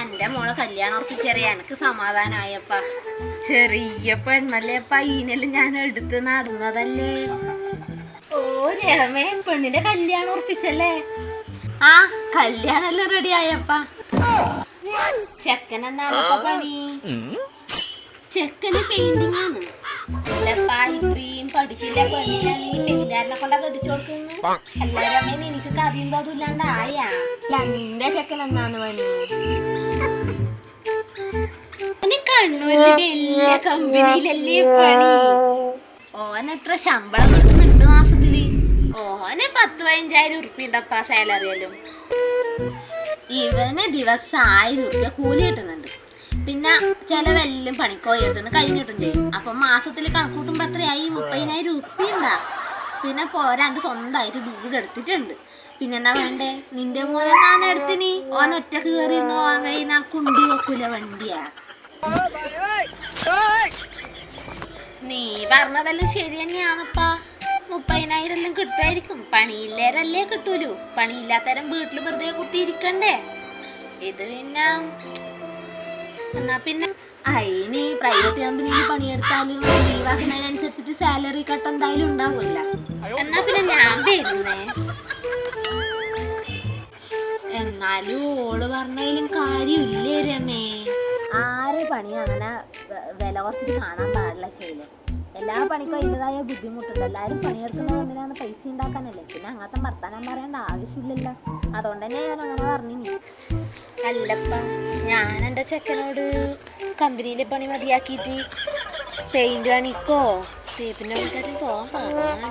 എന്റെ മോളെ കല്യാണം ഉറപ്പിച്ചറിയ. എനിക്ക് സമാധാനായപ്പ. ചെറിയ പെണ്ണല്ലേപ്പ ഈനെല്ലാം ഞാൻ എടുത്ത് നടന്നതല്ലേ? ഓ രമേ പെണ്ണിന്റെ കല്യാണം ഉറപ്പിച്ചല്ലേ? ആ കല്യാണെല്ലാം റെഡി ആയപ്പ. ചെക്കൻ എന്താണപ്പ പണി? ചെക്കന് പെയിന്റിംഗ് ആണ്. അല്ലപ്പാ ഇത്രയും പഠിക്കില്ല പെണ്ണിനെ നീ പെയിന്റാരനെ കൊണ്ടാ കെട്ടിച്ചു കൊടുക്കുന്നു. എല്ലാരും എനിക്ക് കഥയും ബോധം ഇല്ലാണ്ടായാ നിന്റെ ചെക്കൻ എന്നാന്ന് പണി കണ്ണൂരിലെ കമ്പനിയിലല്ലേ പണി. ഓൻ എത്ര ശമ്പളം കിട്ടുന്നുണ്ട് മാസത്തിൽ ഓന് പത്ത് പതിനഞ്ചായിരം ഉറുപ്പി ഉണ്ടപ്പാ സാലറിയലും ഇവന് ദിവസം ആയിരം ഉറുപ്പ്യ കൂലി കിട്ടുന്നുണ്ട്. പിന്നെ ചെലവെല്ലാം പണിക്കോയി എടുത്തുനിന്ന് കഴിഞ്ഞിട്ടും ചെയ്യും. അപ്പൊ മാസത്തിൽ കണക്കൂട്ടുമ്പോ എത്രയായി? മുപ്പതിനായിരം ഉറുപ്പ്യ ഉണ്ടാ പിന്നെ പോരാണ്ട് സ്വന്തമായിട്ട് വീട് എടുത്തിട്ടുണ്ട്. പിന്നെ എന്താ വേണ്ടേ? നിന്റെ മോനെ ഞാൻ എടുത്തിന്. ഓൻ ഒറ്റ കയറി ഇരുന്ന് ഞാൻ കുണ്ടി വെക്കൂല വണ്ടിയാ. നീ പറഞ്ഞതെല്ലാം ശരി തന്നെയാണപ്പാ. മുപ്പതിനായിരം എല്ലാം കിട്ടുമായിരിക്കും. പണിയില്ലേരല്ലേ കിട്ടൂലു. പണിയില്ലാത്തരം വീട്ടിൽ വെറുതെ കുത്തിയിരിക്കണ്ടേ? ഇത് പിന്നെ എന്നാ പിന്നെ? അതിന് പ്രൈവറ്റ് കമ്പനിയിൽ പണിയെടുത്താലും ലീവാക്കുന്നതിനനുസരിച്ചിട്ട് സാലറി കട്ട് എന്തായാലും ഉണ്ടാവില്ല എന്നാ പിന്നെ ഞാൻ വരുന്നേ. എന്നാലും ഓൾ പറഞ്ഞതിലും കാര്യമില്ലേ രമേ? ആരെ പണി അങ്ങനെ വില കുറച്ചിട്ട് കാണാൻ പാടില്ല ശൈലം എല്ലാ പണിക്കും അതിന്റെതായ ബുദ്ധിമുട്ടുണ്ട്. എല്ലാവരും പണിയെടുക്കുന്നത് എന്തിനാണ് പൈസ ഉണ്ടാക്കാനല്ലേ. പിന്നെ അങ്ങനത്തെ വർത്താനം പറയേണ്ട ആവശ്യമില്ലല്ലോ. അതുകൊണ്ട് തന്നെ ഞാൻ അങ്ങനെ പറഞ്ഞു അല്ലപ്പ ഞാൻ എന്റെ ചെക്കനോട് കമ്പനിയിലെ പണി മതിയാക്കിയിട്ട് പെയിന്റ് പണിക്കോ തേപ്പിന്റെ പണിക്കാരും പോകാൻ